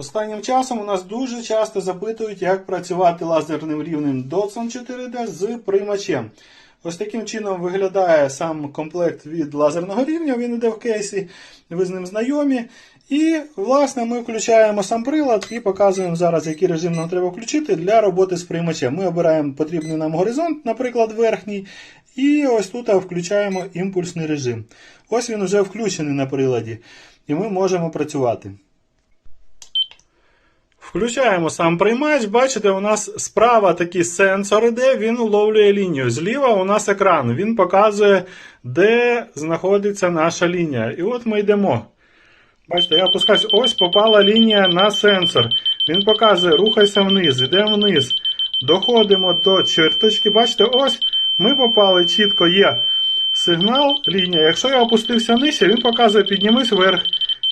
Останнім часом у нас дуже часто запитують, як працювати лазерним рівнем Dodson 4D з приймачем. Ось таким чином виглядає сам комплект від лазерного рівня, він йде в кейсі, ви з ним знайомі. І, власне, ми включаємо сам прилад і показуємо зараз, який режим нам треба включити для роботи з приймачем. Ми обираємо потрібний нам горизонт, наприклад, верхній, і ось тут включаємо імпульсний режим. Ось він вже включений на приладі, і ми можемо працювати. Включаємо сам приймач. Бачите, у нас справа такі сенсори, де він уловлює лінію. Зліва у нас екран. Він показує, де знаходиться наша лінія. І от ми йдемо. Бачите, я опускаюсь, ось попала лінія на сенсор. Він показує, рухайся вниз, йдемо вниз. Доходимо до черточки. Бачите, ось ми попали чітко, є сигнал, лінія. Якщо я опустився нижче, він показує, піднімись вверх.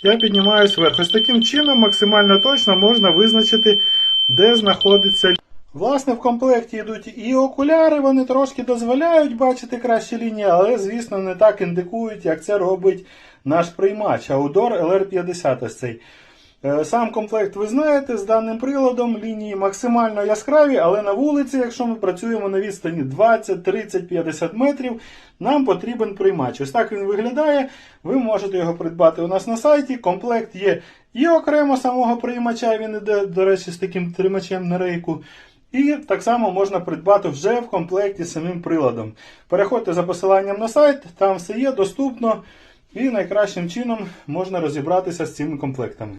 Я піднімаюсь вверх. Ось таким чином максимально точно можна визначити, де знаходиться. Власне, в комплекті йдуть і окуляри, вони трошки дозволяють бачити кращі лінії, але, звісно, не так індикують, як це робить наш приймач Аудор LR50 ось цей. Е, Сам комплект ви знаєте, з даним приладом лінії максимально яскраві, але на вулиці, якщо ми працюємо на відстані 20, 30, 50 метрів, нам потрібен приймач. Ось так він виглядає. Ви можете його придбати у нас на сайті. Комплект є і окремо самого приймача, він іде, до речі, з таким тримачем на рейку. І так само можна придбати вже в комплекті з самим приладом. Переходьте за посиланням на сайт, там все є доступно і найкращим чином можна розібратися з цими комплектами.